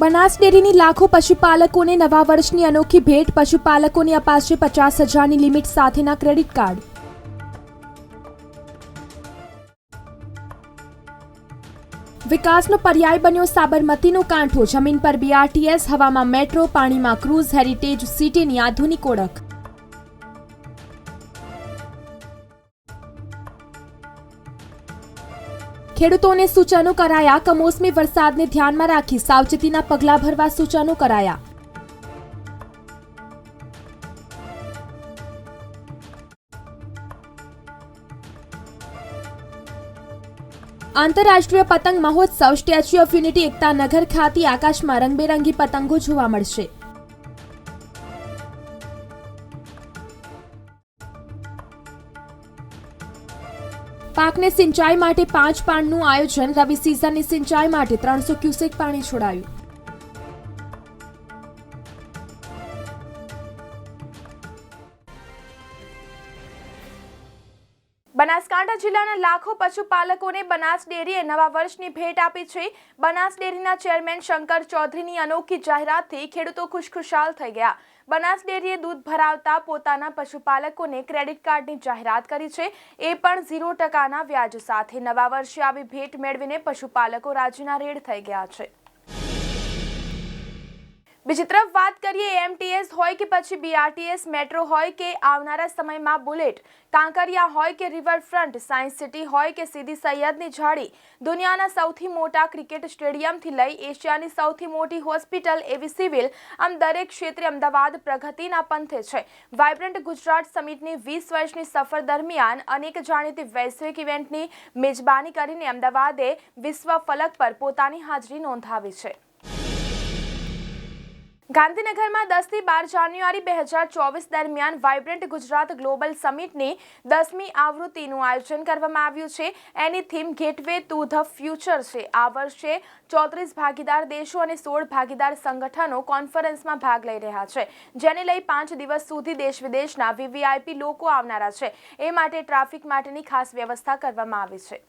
બનાસ ડેરીની લાખો પશુપાલકોને નવા વર્ષની અનોખી ભેટ, પશુપાલકોને અપાશે પચાસ હજારની લિમિટ સાથેના ક્રેડિટ કાર્ડ. વિકાસનો પર્યાય બન્યો સાબરમતીનો કાંઠો, જમીન પર બીઆરટીએસ હવામાં મેટ્રો, પાણીમાં ક્રૂઝ, હેરિટેજ સિટીની આધુનિક ઓળખ. ખેડૂતોને સૂચનો કરાયા, કમોસમી વરસાદને ધ્યાનમાં રાખી સાવચેતીના પગલાં ભરવા સૂચનો કરાયા. આંતરરાષ્ટ્રીય પતંગ મહોત્સવ સ્ટેચ્યુ ઓફ યુનિટી એકતા નગર ખાતે આકાશમાં રંગબેરંગી પતંગો જોવા મળશે. પાકને સિંચાઈ માટે પાંચ પાણનું આયોજન. રવિ સિઝનની સિંચાઈ માટે ત્રણસો ક્યુસેક પાણી છોડાયું. બનાસકાંઠા જિલ્લાના લાખો પશુપાલકોને બનાસ ડેરીએ નવા વર્ષની ભેટ આપી છે. બનાસ ડેરીના ચેરમેન શંકર ચૌધરીની અનોખી જાહેરાતથી ખેડૂતો ખુશખુશાલ થઈ ગયા. બનાસ ડેરીએ દૂધ ભરાવતા પોતાના પશુપાલકોને ક્રેડિટ કાર્ડની જાહેરાત કરી છે. એ પણ ઝીરો ટકાના વ્યાજ સાથે. નવા વર્ષે આવી ભેટ મેળવીને પશુપાલકો રાજીના રેડ થઈ ગયા છે. બીજી તરફ વાત કરીએ એમટીએસ હોય કે પછી બીઆરટીએસ મેટ્રો હોય કે આવનારા સમયમાં બુલેટ, કાંકરિયા હોય કે રિવરફ્રન્ટ, સાયન્સ સિટી હોય કે સીધી સૈયદની જાળી, દુનિયાના સૌથી મોટા ક્રિકેટ સ્ટેડિયમથી લઈ એશિયાની સૌથી મોટી હોસ્પિટલ એવી સિવિલ, આમ દરેક ક્ષેત્રે અમદાવાદ પ્રગતિના પંથે છે. વાઇબ્રન્ટ ગુજરાત સમિટની વીસ વર્ષની સફર દરમિયાન અનેક જાણીતી વૈશ્વિક ઇવેન્ટની મેજબાની કરીને અમદાવાદે વિશ્વ ફલક પર પોતાની હાજરી નોંધાવી છે. ગાંધીનગરમાં દસથી બાર જાન્યુઆરી બે હજાર ચોવીસ દરમિયાન વાઇબ્રન્ટ ગુજરાત ગ્લોબલ સમિટની દસમી આવૃત્તિનું આયોજન કરવામાં આવ્યું છે. એની theme gateway to the future છે. આ વર્ષે ચોત્રીસ ભાગીદાર દેશો અને સોળ ભાગીદાર સંગઠનો કોન્ફરન્સમાં ભાગ લઈ રહ્યા છે, જેને લઈ પાંચ દિવસ સુધી દેશ વિદેશના વીવીઆઈપી લોકો આવનારા છે. એ માટે ટ્રાફિક માટેની ખાસ વ્યવસ્થા કરવામાં આવી છે.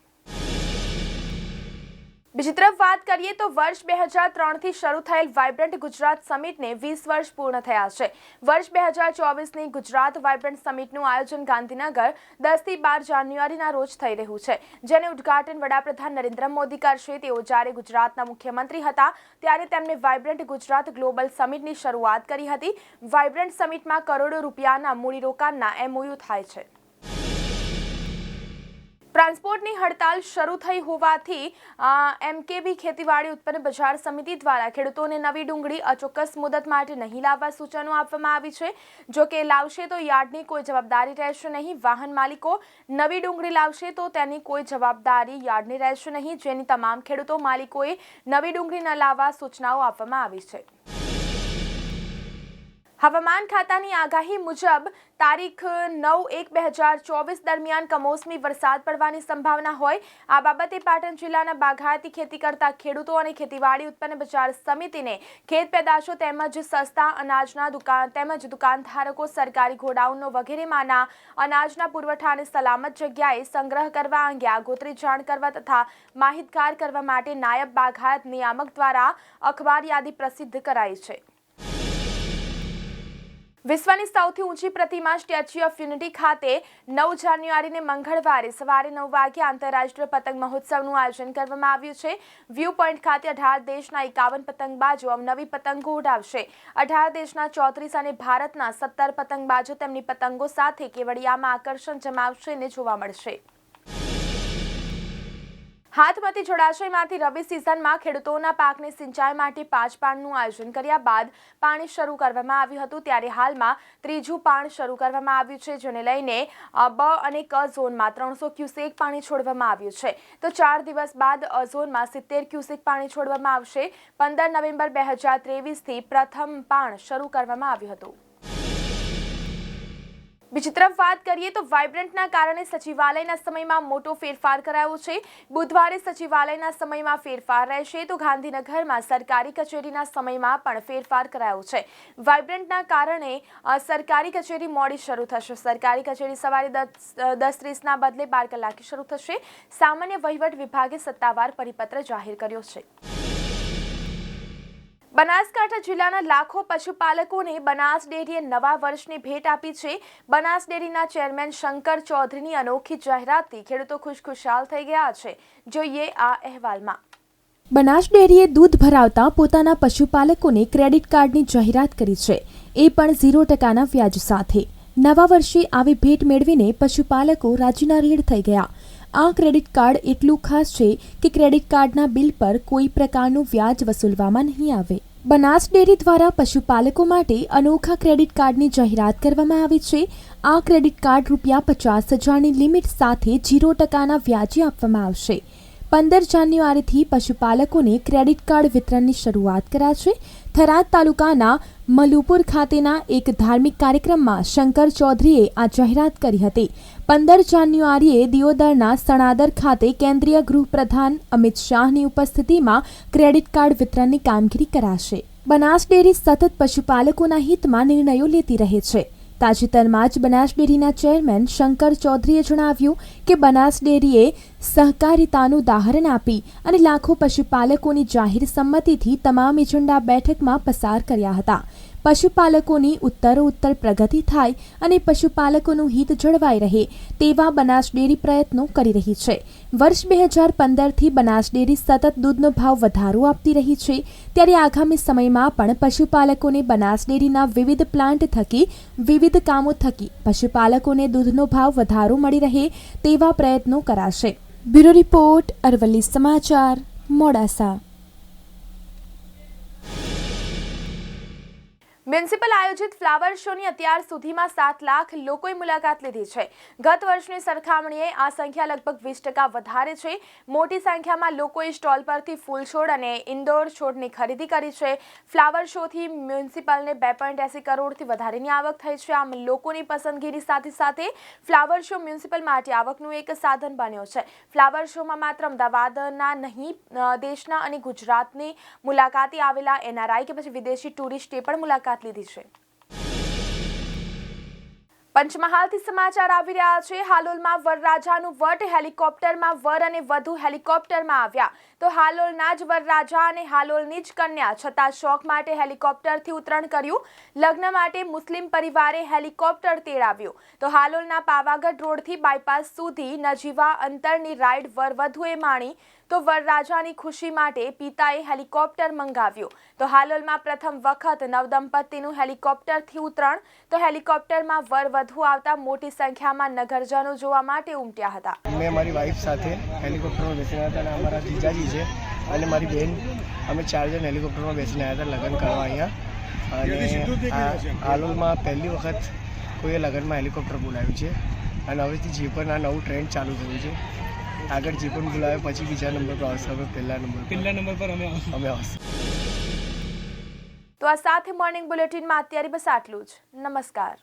બીજી તરફ વાત કરીએ તો વર્ષ બે હજાર ત્રણથી શરૂ થયેલ વાઇબ્રન્ટ ગુજરાત સમિટને વીસ વર્ષ પૂર્ણ થયા છે. વર્ષ બે હજાર ચોવીસની ગુજરાત વાઇબ્રન્ટ સમિટનું આયોજન ગાંધીનગર દસથી બાર જાન્યુઆરીના રોજ થઈ રહ્યું છે. જેને ઉદ્ઘાટન વડાપ્રધાન નરેન્દ્ર મોદી કરશે. તેઓ જ્યારે ગુજરાતના મુખ્યમંત્રી હતા, ત્યારે તેમણે વાઇબ્રન્ટ ગુજરાત ગ્લોબલ સમિટની શરૂઆત કરી હતી. વાઇબ્રન્ટ સમિટમાં કરોડો રૂપિયાના મૂડીરોકાણના એમઓયુ થાય છે. ટ્રાન્સપોર્ટની હડતાલ શરૂ થઈ હોવાથી એમકેબી ખેતીવાડી ઉત્પન્ન બજાર સમિતિ દ્વારા ખેડૂતોને નવી ડુંગળી, અચોક્કસ મુદત માટે નહીં લાવવા સૂચનો આપવામાં આવી છે. જો કે લાવશે તો યાર્ડની કોઈ જવાબદારી રહેશે નહીં. વાહન માલિકો નવી ડુંગળી લાવશે તો તેની કોઈ જવાબદારી યાર્ડની રહેશે નહીં. જેની તમામ ખેડૂતો માલિકોએ નવી ડુંગળી ન લાવવા સૂચનાઓ આપવામાં આવી છે. હવામાન ખાતાની આગાહી મુજબ તારીખ નવ એક બે હજાર ચોવીસ દરમિયાન કમોસમી વરસાદ પડવાની સંભાવના હોય. આ બાબતે પાટણ જિલ્લાના બાગાયતી ખેતી કરતા ખેડૂતો અને ખેતીવાડી ઉત્પન્ન બજાર સમિતિને ખેત પેદાશો તેમજ સસ્તા અનાજના દુકાન તેમજ દુકાનધારકો સરકારી ગોડાઉનો વગેરેમાંના અનાજના પુરવઠાને સલામત જગ્યાએ સંગ્રહ કરવા અંગે આગોતરી જાણ કરવા તથા માહિતગાર કરવા માટે નાયબ બાગાયત નિયામક દ્વારા અખબાર યાદી પ્રસિદ્ધ કરાઈ છે. વિશ્વની સૌથી ઊંચી પ્રતિમા સ્ટેચ્યુ ઓફ યુનિટી ખાતે નવ જાન્યુઆરીને મંગળવારે સવારે નવ વાગે આંતરરાષ્ટ્રીય પતંગ મહોત્સવનું આયોજન કરવામાં આવ્યું છે. વ્યૂ પોઈન્ટ ખાતે અઢાર દેશના એકાવન પતંગબાજો નવી પતંગો ઉડાવશે. અઢાર દેશના ચોત્રીસ અને ભારતના સત્તર પતંગબાજો તેમની પતંગો સાથે કેવડિયામાં આકર્ષણ જમાવશે ને જોવા મળશે. હાથમતી જળાશયમાંથી રવિ સિઝનમાં ખેડૂતોના પાકને સિંચાઈ માટે પાંચ પાણનું આયોજન કર્યા બાદ પાણી શરૂ કરવામાં આવ્યું હતું. ત્યારે હાલમાં ત્રીજું પાણ શરૂ કરવામાં આવ્યું છે, જેને લઈને બ અને ક ઝોનમાં ત્રણસો ક્યુસેક પાણી છોડવામાં આવ્યું છે. તો ચાર દિવસ બાદ ઝોનમાં સિત્તેર ક્યુસેક પાણી છોડવામાં આવશે. પંદર નવેમ્બર બે હજાર ત્રેવીસથી પ્રથમ પાણ શરૂ કરવામાં આવ્યું હતું. બીજી તરફ વાત કરીએ તો વાઇબ્રન્ટના કારણે સચિવાલયના સમયમાં મોટો ફેરફાર કરાયો છે. બુધવારે સચિવાલયના સમયમાં ફેરફાર રહેશે તો ગાંધીનગરમાં સરકારી કચેરીના સમયમાં પણ ફેરફાર કરાયો છે. વાઇબ્રન્ટના કારણે સરકારી કચેરી મોડી શરૂ થશે. સરકારી કચેરી સવારે દસ ત્રીસના બદલે બાર કલાકે શરૂ થશે. સામાન્ય વહીવટ વિભાગે સત્તાવાર પરિપત્ર જાહેર કર્યો છે. બનાસકાંઠા જિલ્લાના લાખો પશુપાલકોને બનાસ ડેરીએ નવા વર્ષની ભેટ આપી છે. બનાસ ડેરીના ચેરમેન શંકર ચૌધરીની અનોખી જાહેરાતથી ખેડૂતો ખુશખુશાલ થઈ ગયા છે. જોઈએ આ અહેવાલમાં. બનાસ ડેરીએ દૂધ ભરાવતા પોતાના પશુપાલકોને ક્રેડિટ કાર્ડની જાહેરાત કરી છે. એ પણ ઝીરો ટકાના વ્યાજ સાથે. નવા વર્ષે આવી ભેટ મેળવીને પશુપાલકો રાજીના રેડ થઈ ગયા. આ ક્રેડિટ કાર્ડ એટલું ખાસ છે કે ક્રેડિટ કાર્ડના બિલ પર કોઈ પ્રકારનું વ્યાજ વસૂલવામાં નહીં આવે. બનાસ ડેરી દ્વારા પશુપાલકો માટે અનોખા ક્રેડિટ કાર્ડની જાહેરાત કરવામાં આવી છે. આ ક્રેડિટ કાર્ડ રૂપિયા પચાસ હજારની લિમિટ સાથે ઝીરો ટકાના વ્યાજે આપવામાં આવશે. પંદર જાન્યુઆરીથી પશુપાલકોને ક્રેડિટ કાર્ડ વિતરણની શરૂઆત કરાશે. થરાદ તાલુકાના મલુપુર ખાતેના એક ધાર્મિક કાર્યક્રમમાં શંકર ચૌધરીએ આ જાહેરાત કરી હતી. પંદર જાન્યુઆરીએ દિયોદરના સણાદર ખાતે કેન્દ્રીય ગૃહપ્રધાન અમિત શાહની ઉપસ્થિતિમાં ક્રેડિટ કાર્ડ વિતરણની કામગીરી કરાશે. બનાસ ડેરી સતત પશુપાલકોના હિતમાં નિર્ણયો લેતી રહે છે. તાજેતરમાં જ બનાસ ડેરીના ચેરમેન શંકર ચૌધરીએ જણાવ્યું કે બનાસ ડેરીએ સહકારિતાનું ઉદાહરણ આપી અને લાખો પશુપાલકોની જાહેર સંમતિથી તમામ એજન્ડા બેઠકમાં પસાર કર્યા હતા. પશુપાલકોની ઉત્તરોત્તર પ્રગતિ થાય અને પશુપાલકોનું હિત જળવાઈ રહે તેવા બનાસ ડેરી પ્રયત્નો કરી રહી છે. વર્ષ બે હજાર પંદરથી બનાસ ડેરી સતત દૂધનો ભાવ વધારો આપતી રહી છે. ત્યારે આગામી સમયમાં પણ પશુપાલકોને બનાસ ડેરીના વિવિધ પ્લાન્ટ થકી, વિવિધ કામો થકી પશુપાલકોને દૂધનો ભાવ વધારો મળી રહે તેવા પ્રયત્નો કરાશે. બ્યુરો રિપોર્ટ અરવલ્લી સમાચાર, મોડાસા. મ્યુનિસિપલ આયોજિત ફ્લાવર શોની અત્યાર સુધીમાં સાત લાખ લોકોએ મુલાકાત લીધી છે. ગત વર્ષની સરખામણીએ આ સંખ્યા લગભગ વીસ ટકા વધારે છે. મોટી સંખ્યામાં લોકોએ સ્ટોલ પરથી ફૂલ છોડ અને ઇન્ડોર છોડની ખરીદી કરી છે. ફ્લાવર શોથી મ્યુનિસિપલને બે પોઈન્ટ એસી કરોડથી વધારેની આવક થઈ છે. આમ લોકોની પસંદગીની સાથે સાથે ફ્લાવર શો મ્યુનિસિપલ માટે આવકનું એક સાધન બન્યો છે. ફ્લાવર શોમાં માત્ર અમદાવાદના નહીં દેશના અને ગુજરાતની મુલાકાતે આવેલા એનઆરઆઈ કે પછી વિદેશી ટુરિસ્ટે પણ મુલાકાત લીધી છે. પંચમહાલથી સમાચાર આવી રહ્યા છે. હાલોલમાં વરરાજાનું વટ હેલિકોપ્ટરમાં વર અને વધુ હેલિકોપ્ટરમાં આવ્યા. તો હાલોલના જ વરરાજા અને હાલોલની જ કન્યા, છતાં શોખ માટે હેલિકોપ્ટરથી ઉતરણ કર્યું. લગ્ન માટે મુસ્લિમ પરિવારે હેલિકોપ્ટર તેડાવ્યું. તો હાલોલના પાવાગઢ રોડથી બાયપાસ સુધી નજીવા અંતરની રાઈડ વરવધુએ માણી તો વરરાજાની ખુશી માટે પિતાએ હેલિકોપ્ટર મંગાવ્યું. તો હાલોલમાં પ્રથમ વખત નવદંપતિનું હેલિકોપ્ટરથી ઉતરણ તો હેલિકોપ્ટરમાં વર વધુ આવતા મોટી સંખ્યામાં નગરજનો જોવા માટે ઉમટ્યા હતા. મેં મારી વાઈફ સાથે હેલિકોપ્ટરમાં બેસીને હતા અને અમારા જીજાજી છે અને મારી બેન. અમે ચાર જણ હેલિકોપ્ટરમાં બેસીને આવ્યા હતા લગ્ન કરવા અહીંયા. અને હાલોલમાં પહેલી વખત કોઈએ લગ્નમાં હેલિકોપ્ટર બોલાવ્યું છે. અને હવેથી જે પણ આ નવું ટ્રેન્ડ ચાલુ થયું છે. આગળ જે પણ બોલાવે પછી બીજા નંબર પર આવશે. હવે પહેલા નંબર પહેલા નંબર પર અમે અમે આવશે. તો આ સાથે મોર્નિંગ બુલેટિનમાં અત્યારે બસ આટલું જ. નમસ્કાર.